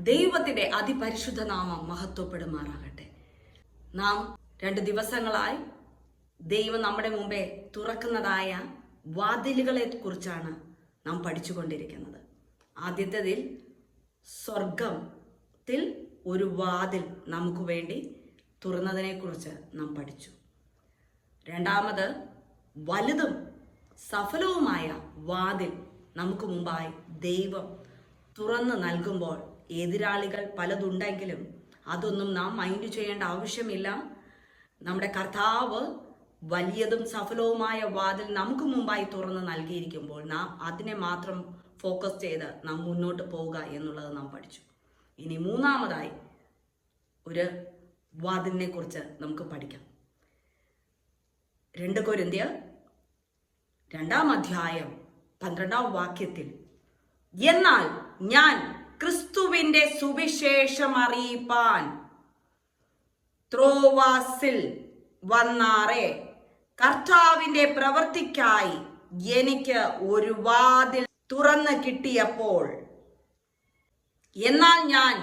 ദൈവത്തിന്റെ അതിപരിശുദ്ധ നാമം മഹത്വപ്പെടുമാറാകട്ടെ. നാം രണ്ട് ദിവസങ്ങളായി ദൈവം നമ്മുടെ മുമ്പേ തുറക്കുന്നതായ വാതിലുകളെ കുറിച്ചാണ് നാം പഠിച്ചുകൊണ്ടിരിക്കുന്നത്. ആദ്യത്തേതിൽ സ്വർഗത്തിൽ ഒരു വാതിൽ നമുക്ക് വേണ്ടി തുറന്നതിനെക്കുറിച്ച് നാം പഠിച്ചു. രണ്ടാമത് വലുതും സഫലവുമായ വാതിൽ നമുക്ക് മുമ്പായി ദൈവം തുറന്നു നൽകുമ്പോൾ എതിരാളികൾ പലതുണ്ടെങ്കിലും അതൊന്നും നാം മൈൻഡ് ചെയ്യേണ്ട ആവശ്യമില്ല. നമ്മുടെ കർത്താവ് വലിയതും സഫലവുമായ വാതിൽ നമുക്ക് മുമ്പായി തുറന്ന് നൽകിയിരിക്കുമ്പോൾ നാം അതിനെ മാത്രം ഫോക്കസ് ചെയ്ത് നാം മുന്നോട്ട് പോവുക എന്നുള്ളത് നാം പഠിച്ചു. ഇനി മൂന്നാമതായി ഒരു വാതിലിനെ കുറിച്ച് നമുക്ക് പഠിക്കാം. രണ്ട് കൊരിന്തിയ രണ്ടാം അധ്യായം പന്ത്രണ്ടാം വാക്യത്തിൽ എന്നാൽ ഞാൻ ക്രിസ്തുവിന്റെ സുവിശേഷം അറിയിപ്പാൻ ത്രോവാസിൽ വന്നാറേ കർത്താവിന്റെ പ്രവൃത്തിക്കായി എനിക്ക് ഒരു വാതിൽ തുറന്നു കിട്ടിയപ്പോൾ എന്നാൽ ഞാൻ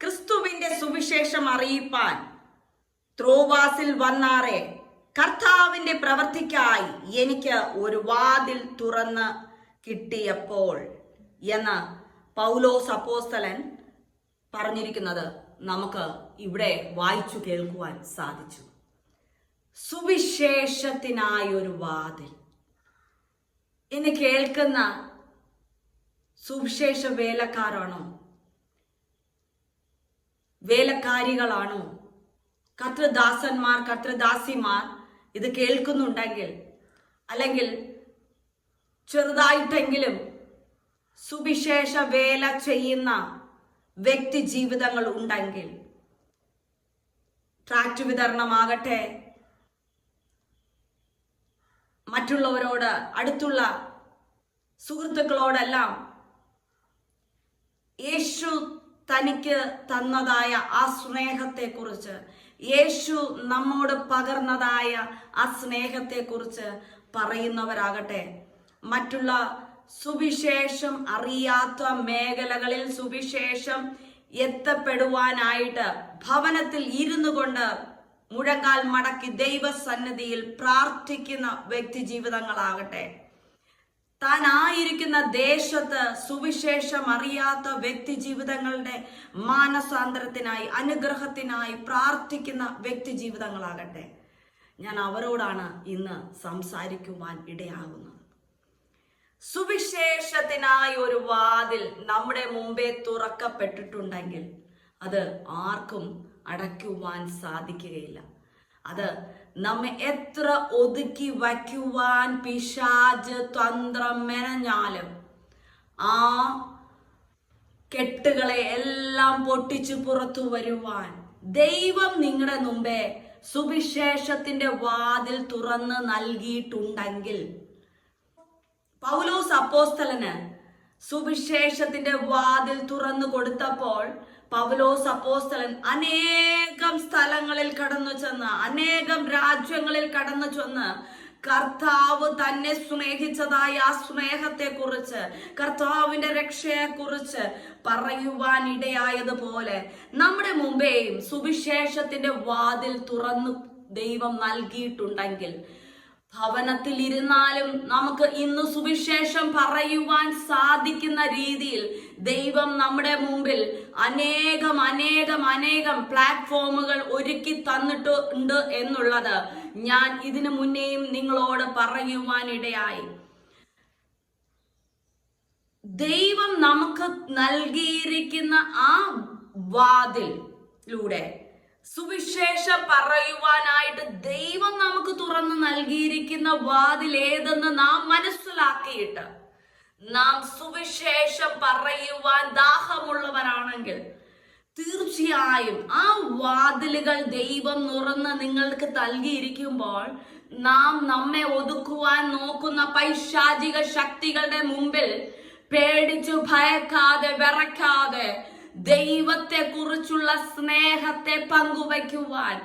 ക്രിസ്തുവിന്റെ സുവിശേഷം അറിയിപ്പാൻ ത്രോവാസിൽ വന്നാറെ കർത്താവിന്റെ പ്രവൃത്തിക്കായി എനിക്ക് ഒരു വാതിൽ തുറന്ന് കിട്ടിയപ്പോൾ എന്ന് പൗലോസ് അപ്പോസ്തലൻ പറഞ്ഞിരിക്കുന്നത് നമുക്ക് ഇവിടെ വായിച്ചു കേൾക്കുവാൻ സാധിച്ചു. സുവിശേഷത്തിനായൊരു വാതിൽ. എന്നെ കേൾക്കുന്ന സുവിശേഷ വേലക്കാരാണോ? വേലക്കാരികളാണോ? കർത്തൃദാസന്മാർ കർത്തൃദാസിമാർ ഇത് കേൾക്കുന്നുണ്ടെങ്കിൽ അല്ലെങ്കിൽ ചെറുതായിട്ടെങ്കിലും സുവിശേഷ വേല ചെയ്യുന്ന വ്യക്തി ജീവിതങ്ങൾ ഉണ്ടെങ്കിൽ ട്രാക്ട് വിതരണമാകട്ടെ. മറ്റുള്ളവരോട് അടുത്തുള്ള സുഹൃത്തുക്കളോടെല്ലാം യേശു തനിക്ക് തന്നതായ ആ സ്നേഹത്തെക്കുറിച്ച് യേശു നമ്മോട് പകർന്നതായ ആ സ്നേഹത്തെക്കുറിച്ച് പറയുന്നവരാകട്ടെ. മറ്റുള്ള സുവിശേഷം അറിയാത്ത മേഖലകളിൽ സുവിശേഷം എത്തപ്പെടുവാനായിട്ട് ഭവനത്തിൽ ഇരുന്നു കൊണ്ട് മുഴങ്കാൽ മടക്കി ദൈവസന്നിധിയിൽ പ്രാർത്ഥിക്കുന്ന വ്യക്തി ജീവിതങ്ങളാകട്ടെ. താൻ ആയിരിക്കുന്ന ദേശത്ത് സുവിശേഷം അറിയാത്ത വ്യക്തി ജീവിതങ്ങളുടെ മാനസാന്തരത്തിനായി അനുഗ്രഹത്തിനായി പ്രാർത്ഥിക്കുന്ന വ്യക്തി ജീവിതങ്ങളാകട്ടെ. ഞാൻ അവരോടാണ് ഇന്ന് സംസാരിക്കുവാൻ ഇടയാകുന്നത്. സുവിശേഷത്തിനായി ഒരു വാതിൽ നമ്മുടെ മുമ്പേ തുറക്കപ്പെട്ടിട്ടുണ്ടെങ്കിൽ അത് ആർക്കും അടയ്ക്കുവാൻ സാധിക്കുകയില്ല. അത് നമ്മെ എത്ര ഒതുക്കി വയ്ക്കുവാൻ പിശാജ് തന്ത്രം മെനഞ്ഞാലും ആ കെട്ടുകളെ എല്ലാം പൊട്ടിച്ചു പുറത്തു വരുവാൻ ദൈവം നിങ്ങളുടെ മുമ്പേ സുവിശേഷത്തിന്റെ വാതിൽ തുറന്ന് നൽകിയിട്ടുണ്ടെങ്കിൽ പൗലോസ് അപ്പോസ്തലന് സുവിശേഷത്തിന്റെ വാതിൽ തുറന്നു കൊടുത്തപ്പോൾ പൗലോസ് അപ്പോസ്തലൻ അനേകം സ്ഥലങ്ങളിൽ കടന്നു ചെന്ന് അനേകം രാജ്യങ്ങളിൽ കടന്നു ചെന്ന് കർത്താവ് തന്നെ സ്നേഹിച്ചതായ ആ സ്നേഹത്തെ കുറിച്ച് കർത്താവിന്റെ രക്ഷയെ കുറിച്ച് പറയുവാൻ ഇടയായതുപോലെ നമ്മുടെ മുമ്പേയും സുവിശേഷത്തിന്റെ വാതിൽ തുറന്നു ദൈവം നൽകിയിട്ടുണ്ടെങ്കിൽ ഭവനത്തിൽ ഇരുന്നാലും നമുക്ക് ഇന്ന് സുവിശേഷം പറയുവാൻ സാധിക്കുന്ന രീതിയിൽ ദൈവം നമ്മുടെ മുമ്പിൽ അനേകം അനേകം അനേകം പ്ലാറ്റ്ഫോമുകൾ ഒരുക്കി തന്നിട്ടുണ്ട് എന്നുള്ളത് ഞാൻ ഇതിനു മുന്നേയും നിങ്ങളോട് പറയുവാൻ ഇടയായി ദൈവം നമുക്ക് നൽകിയിരിക്കുന്ന ആ വാതിലൂടെ സുവിശേഷം പറയുവാനായിട്ട് ദൈവം നമുക്ക് തുറന്നു നൽകിയിരിക്കുന്ന വാതിൽ ഏതെന്ന് നാം മനസ്സിലാക്കിയിട്ട് നാം സുവിശേഷം പറയുവാൻ ദാഹമുള്ളവരാണെങ്കിൽ തീർച്ചയായും ആ വാതിലുകൾ ദൈവം തുറന്ന് നിങ്ങൾക്ക് നൽകിയിരിക്കുമ്പോൾ നാം നമ്മെ ഒതുക്കുവാൻ നോക്കുന്ന പൈശാചിക ശക്തികളുടെ മുമ്പിൽ പേടിച്ചു ഭയക്കാതെ വിറയ്ക്കാതെ ദൈവത്തെ കുറിച്ചുള്ള സ്നേഹത്തെ പങ്കുവയ്ക്കുവാൻ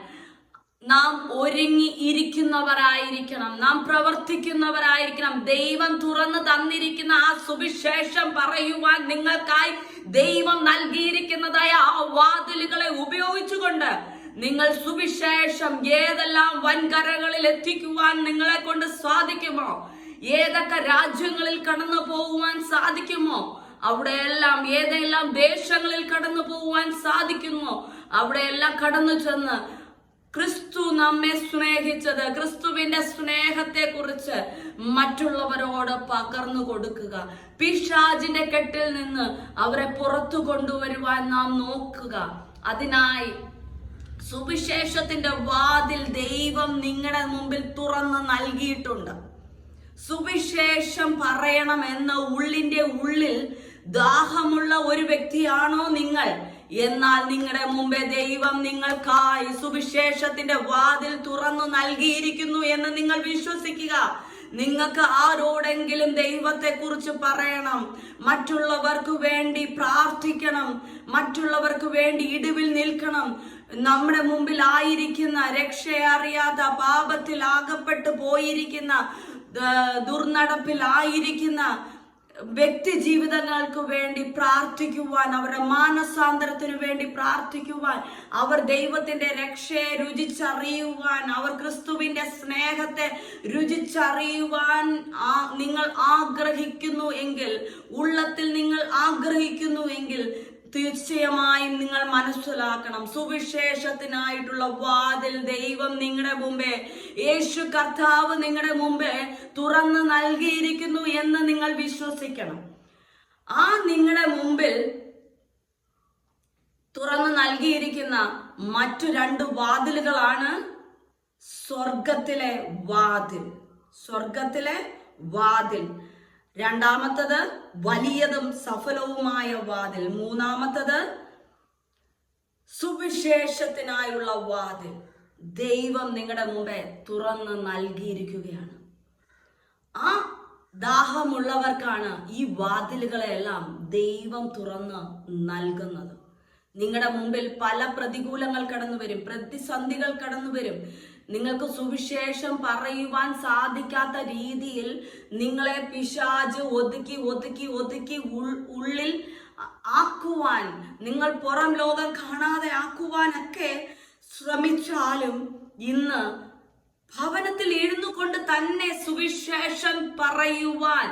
നാം ഒരുങ്ങി ഇരിക്കുന്നവരായിരിക്കണം. നാം പ്രവർത്തിക്കുന്നവരായിരിക്കണം. ദൈവം തുറന്നു തന്നിരിക്കുന്ന ആ സുവിശേഷം പറയുവാൻ നിങ്ങൾക്കായി ദൈവം നൽകിയിരിക്കുന്നതായ ആ വാതിലുകളെ ഉപയോഗിച്ചുകൊണ്ട് നിങ്ങൾ സുവിശേഷം ഏതെല്ലാം വൻകരകളിൽ എത്തിക്കുവാൻ നിങ്ങളെ കൊണ്ട് സാധിക്കുമോ? ഏതൊക്കെ രാജ്യങ്ങളിൽ കടന്നു പോകുവാൻ സാധിക്കുമോ? അവിടെയെല്ലാം ഏതെല്ലാം ദേശങ്ങളിൽ കടന്നു പോകുവാൻ സാധിക്കുമോ അവിടെയെല്ലാം കടന്നു ചെന്ന് ക്രിസ്തു നമ്മെ സ്നേഹിച്ചത് ക്രിസ്തുവിന്റെ സ്നേഹത്തെ കുറിച്ച് മറ്റുള്ളവരോട് പകർന്നു കൊടുക്കുക. പിശാജിന്റെ കെട്ടിൽ നിന്ന് അവരെ പുറത്തു കൊണ്ടുവരുവാൻ നാം നോക്കുക. അതിനായി സുവിശേഷത്തിന്റെ വാതിൽ ദൈവം നിങ്ങളുടെ മുമ്പിൽ തുറന്ന് നൽകിയിട്ടുണ്ട്. സുവിശേഷം പറയണം എന്ന ഉള്ളിന്റെ ഉള്ളിൽ ദാഹമുള്ള ഒരു വ്യക്തിയാണോ നിങ്ങൾ? എന്നാൽ നിങ്ങളുടെ മുമ്പേ ദൈവം നിങ്ങൾക്കായി സുവിശേഷത്തിന്റെ വാതിൽ തുറന്നു നൽകിയിരിക്കുന്നു എന്ന് നിങ്ങൾ വിശ്വസിക്കുക. നിങ്ങൾക്ക് ആരോടെങ്കിലും ദൈവത്തെ കുറിച്ച് പറയണം. മറ്റുള്ളവർക്ക് വേണ്ടി പ്രാർത്ഥിക്കണം. മറ്റുള്ളവർക്ക് വേണ്ടി ഇടിവിൽ നിൽക്കണം. നമ്മുടെ മുമ്പിൽ ആയിരിക്കുന്ന രക്ഷയറിയാത്ത പാപത്തിൽ ആകപ്പെട്ടു പോയിരിക്കുന്ന ദുർനടപ്പിൽ ദുർനടപ്പിലായിരിക്കുന്ന വ്യക്തി ജീവിതങ്ങൾക്ക് വേണ്ടി പ്രാർത്ഥിക്കുവാൻ അവരുടെ മാനസാന്തരത്തിനു വേണ്ടി പ്രാർത്ഥിക്കുവാൻ അവർ ദൈവത്തിന്റെ രക്ഷയെ രുചിച്ചറിയുവാൻ അവർ ക്രിസ്തുവിന്റെ സ്നേഹത്തെ രുചിച്ചറിയുവാൻ നിങ്ങൾ ആഗ്രഹിക്കുന്നു എങ്കിൽ ഉള്ളത്തിൽ നിങ്ങൾ ആഗ്രഹിക്കുന്നു എങ്കിൽ തീർച്ചയായും നിങ്ങൾ മനസ്സിലാക്കണം. സുവിശേഷത്തിനായിട്ടുള്ള വാതിൽ ദൈവം നിങ്ങളുടെ മുമ്പേ യേശു കർത്താവ് നിങ്ങളുടെ മുമ്പേ തുറന്ന് നൽകിയിരിക്കുന്നു എന്ന് നിങ്ങൾ വിശ്വസിക്കണം. ആ നിങ്ങളുടെ മുമ്പിൽ തുറന്ന് നൽകിയിരിക്കുന്ന മറ്റു രണ്ട് വാതിലുകളാണ് സ്വർഗത്തിലെ വാതിൽ. സ്വർഗത്തിലെ വാതിൽ. രണ്ടാമത്തത് വലിയതും സഫലവുമായ വാതിൽ. മൂന്നാമത്തത് സുവിശേഷത്തിനായുള്ള വാതിൽ. ദൈവം നിങ്ങളുടെ മുമ്പേ തുറന്ന് നൽകിയിരിക്കുകയാണ്. ആ ദാഹമുള്ളവർക്കാണ് ഈ വാതിലുകളെല്ലാം ദൈവം തുറന്ന് നൽകുന്നത്. നിങ്ങളുടെ മുമ്പിൽ പല പ്രതികൂലങ്ങൾ കടന്നു വരും പ്രതിസന്ധികൾ കടന്നു വരും നിങ്ങൾക്ക് സുവിശേഷം പറയുവാൻ സാധിക്കാത്ത രീതിയിൽ നിങ്ങളെ പിശാജ് ഒതുക്കി ഒതുക്കി ഒതുക്കി ഉള്ളിൽ ആക്കുവാൻ നിങ്ങൾ പുറം ലോകം കാണാതെ ആക്കുവാനൊക്കെ ശ്രമിച്ചാലും ഇന്ന് ഭവനത്തിൽ ഇരുന്നു കൊണ്ട് തന്നെ സുവിശേഷം പറയുവാൻ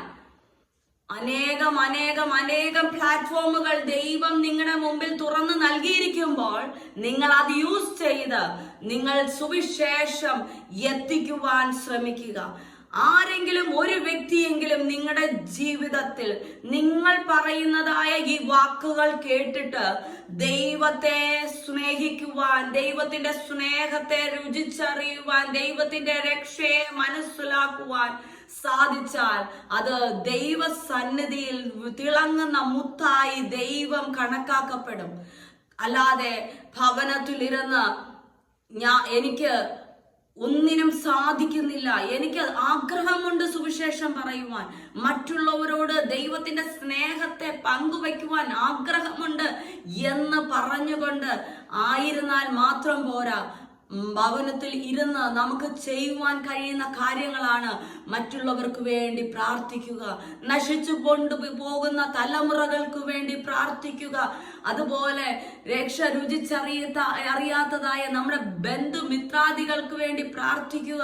അനേകം അനേകം അനേകം പ്ലാറ്റ്ഫോമുകൾ ദൈവം നിങ്ങളുടെ മുമ്പിൽ തുറന്ന് നൽകിയിരിക്കുമ്പോൾ നിങ്ങൾ അത് യൂസ് ചെയ്ത് നിങ്ങൾ സുവിശേഷം എത്തിക്കുവാൻ ശ്രമിക്കുക. ആരെങ്കിലും ഒരു വ്യക്തിയെങ്കിലും നിങ്ങളുടെ ജീവിതത്തിൽ നിങ്ങൾ പറയുന്നതായ ഈ വാക്കുകൾ കേട്ടിട്ട് ദൈവത്തെ സ്നേഹിക്കുവാൻ ദൈവത്തിന്റെ സ്നേഹത്തെ രുചിച്ചറിയുവാൻ ദൈവത്തിന്റെ രക്ഷയെ മനസ്സിലാക്കുവാൻ സാധിച്ചാൽ അത് ദൈവസന്നിധിയിൽ തിളങ്ങുന്ന മുത്തായി ദൈവം കണക്കാക്കപ്പെടും. അല്ലാതെ ഭവനത്തിലിരുന്ന് ഞാ എനിക്ക് ഒന്നിനും സാധിക്കുന്നില്ല. എനിക്ക് ആഗ്രഹമുണ്ട് സുവിശേഷം പറയുവാൻ. മറ്റുള്ളവരോട് ദൈവത്തിന്റെ സ്നേഹത്തെ പങ്കുവയ്ക്കുവാൻ ആഗ്രഹമുണ്ട് എന്ന് പറഞ്ഞുകൊണ്ട് ആയിരുന്നാൽ മാത്രം പോരാ. ഭവനത്തിൽ ഇരുന്ന് നമുക്ക് ചെയ്യുവാൻ കഴിയുന്ന കാര്യങ്ങളാണ് മറ്റുള്ളവർക്ക് വേണ്ടി പ്രാർത്ഥിക്കുക. നശിച്ചു കൊണ്ടു പോകുന്ന തലമുറകൾക്ക് വേണ്ടി പ്രാർത്ഥിക്കുക. അതുപോലെ രക്ഷ രുചിച്ചറിയാത്ത അറിയാത്തതായ നമ്മുടെ ബന്ധുമിത്രാദികൾക്ക് വേണ്ടി പ്രാർത്ഥിക്കുക.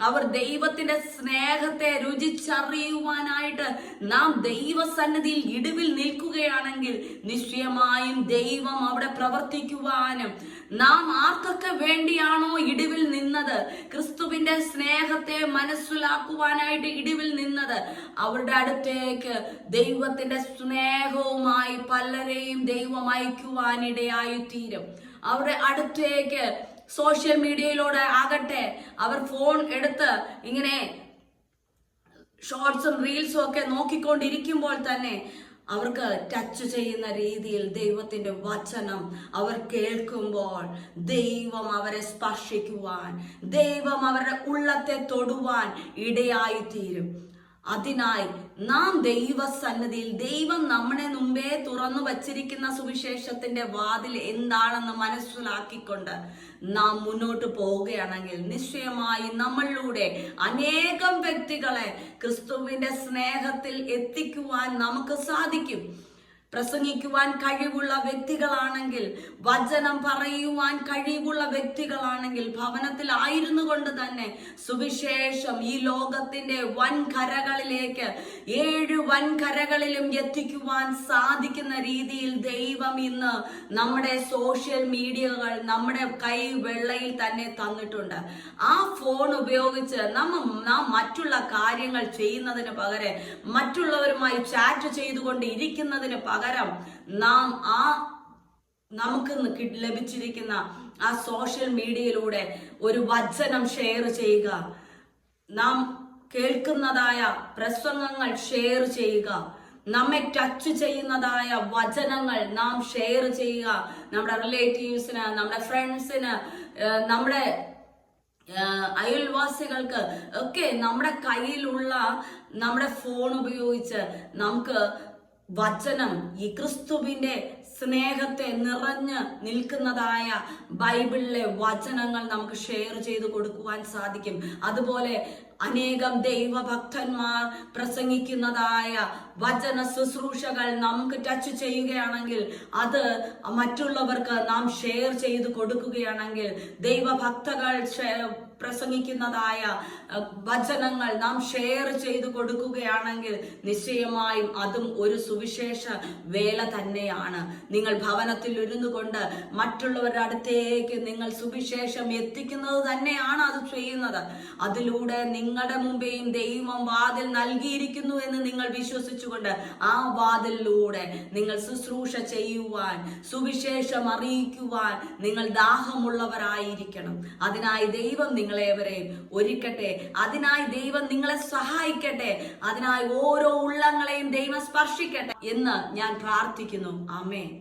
അവർ ദൈവത്തിന്റെ സ്നേഹത്തെ രുചിച്ചറിയുവാനായിട്ട് നാം ദൈവസന്നിധിയിൽ ഇടിവിൽ നിൽക്കുകയാണെങ്കിൽ നിശ്ചയമായും ദൈവം അവിടെ പ്രവർത്തിക്കുവാനും നാം ആർക്കൊക്കെ വേണ്ടിയാണോ ഇടിവിൽ നിന്നത്? ക്രിസ്തുവിന്റെ സ്നേഹത്തെ മനസ്സിലാക്കുവാനായിട്ട് ഇടിവിൽ നിന്നത്? അവരുടെ അടുത്തേക്ക് ദൈവത്തിന്റെ സ്നേഹവുമായി പലരെയും ദൈവം അയക്കുവാനിടയായി തീരും അവരുടെ അടുത്തേക്ക് സോഷ്യൽ മീഡിയയിലൂടെ ആകട്ടെ. അവർ ഫോൺ എടുത്ത് ഇങ്ങനെ ഷോർട്സും റീൽസും ഒക്കെ നോക്കിക്കൊണ്ടിരിക്കുമ്പോൾ തന്നെ അവർക്ക് ടച്ച് ചെയ്യുന്ന രീതിയിൽ ദൈവത്തിന്റെ വചനം അവർ കേൾക്കുമ്പോൾ ദൈവം അവരെ സ്പർശിക്കുവാൻ ദൈവം അവരുടെ ഉള്ളത്തെ തൊടുവാൻ ഇടയായി തീരും അതിനായി നാം ദൈവസന്നിധിയിൽ ദൈവം നമ്മുടെ മുമ്പേ തുറന്നു വച്ചിരിക്കുന്ന സുവിശേഷത്തിന്റെ വാതിൽ എന്താണെന്ന് മനസ്സിലാക്കിക്കൊണ്ട് നാം മുന്നോട്ട് പോവുകയാണെങ്കിൽ നിശ്ചയമായി നമ്മളിലൂടെ അനേകം വ്യക്തികളെ ക്രിസ്തുവിന്റെ സ്നേഹത്തിൽ എത്തിക്കുവാൻ നമുക്ക് സാധിക്കും. പ്രസംഗിക്കുവാൻ കഴിവുള്ള വ്യക്തികളാണെങ്കിൽ വചനം പറയുവാൻ കഴിവുള്ള വ്യക്തികളാണെങ്കിൽ ഭവനത്തിൽ ആയിരുന്നു കൊണ്ട് തന്നെ സുവിശേഷം ഈ ലോകത്തിന്റെ വൻകരകളിലേക്ക് ഏഴ് വൻകരകളിലും എത്തിക്കുവാൻ സാധിക്കുന്ന രീതിയിൽ ദൈവം ഇന്ന് നമ്മുടെ സോഷ്യൽ മീഡിയകൾ നമ്മുടെ കൈ വെള്ളയിൽ തന്നെ തന്നിട്ടുണ്ട്. ആ ഫോൺ ഉപയോഗിച്ച് നമ്മ നാം മറ്റുള്ള കാര്യങ്ങൾ ചെയ്യുന്നതിന് പകരം മറ്റുള്ളവരുമായി ചാറ്റ് ചെയ്തുകൊണ്ട് ഇരിക്കുന്നതിന് പകരം നാം ആ നമുക്ക് ലഭിച്ചിരിക്കുന്ന ആ സോഷ്യൽ മീഡിയയിലൂടെ ഒരു വചനം ഷെയർ ചെയ്യുക. നാം കേൾക്കുന്നതായ പ്രസംഗങ്ങൾ ഷെയർ ചെയ്യുക. നമ്മെ ടച്ച് ചെയ്യുന്നതായ വചനങ്ങൾ നാം ഷെയർ ചെയ്യുക. നമ്മുടെ റിലേറ്റീവ്സിന് നമ്മുടെ ഫ്രണ്ട്സിന് നമ്മുടെ അയൽവാസികൾക്ക് ഒക്കെ നമ്മുടെ കയ്യിലുള്ള നമ്മുടെ ഫോൺ ഉപയോഗിച്ച് നമുക്ക് വചനം ഈ ക്രിസ്തുവിന്റെ സ്നേഹത്തെ നിറഞ്ഞ് നിൽക്കുന്നതായ ബൈബിളിലെ വചനങ്ങൾ നമുക്ക് ഷെയർ ചെയ്ത് കൊടുക്കുവാൻ സാധിക്കും. അതുപോലെ അനേകം ദൈവഭക്തന്മാർ പ്രസംഗിക്കുന്നതായ വചന ശുശ്രൂഷകൾ നമുക്ക് ടച്ച് ചെയ്യുകയാണെങ്കിൽ അത് മറ്റുള്ളവർക്ക് നാം ഷെയർ ചെയ്ത് കൊടുക്കുകയാണെങ്കിൽ ദൈവഭക്തകൾ പ്രസംഗിക്കുന്നതായ വചനങ്ങൾ നാം ഷെയർ ചെയ്ത് കൊടുക്കുകയാണെങ്കിൽ നിശ്ചയമായും അതും ഒരു സുവിശേഷ വേല തന്നെയാണ്. നിങ്ങൾ ഭവനത്തിൽ ഇരുന്നു കൊണ്ട് മറ്റുള്ളവരുടെ അടുത്തേക്ക് നിങ്ങൾ സുവിശേഷം എത്തിക്കുന്നത് തന്നെയാണ് അത് ചെയ്യുന്നത്. അതിലൂടെ നിങ്ങളുടെ മുമ്പേയും ദൈവം വാതിൽ നൽകിയിരിക്കുന്നു എന്ന് നിങ്ങൾ വിശ്വസിച്ചുകൊണ്ട് ആ വാതിലിലൂടെ നിങ്ങൾ ശുശ്രൂഷ ചെയ്യുവാൻ സുവിശേഷം അറിയിക്കുവാൻ നിങ്ങൾ ദാഹമുള്ളവരായിരിക്കണം. അതിനായി ദൈവം നിങ്ങളേവരെയും ഒരുക്കട്ടെ. അതിനായി ദൈവം നിങ്ങളെ സഹായിക്കട്ടെ. അതിനായി ഓരോ ഉള്ളങ്ങളെയും ദൈവം സ്പർശിക്കട്ടെ എന്ന് ഞാൻ പ്രാർത്ഥിക്കുന്നു. ആമേ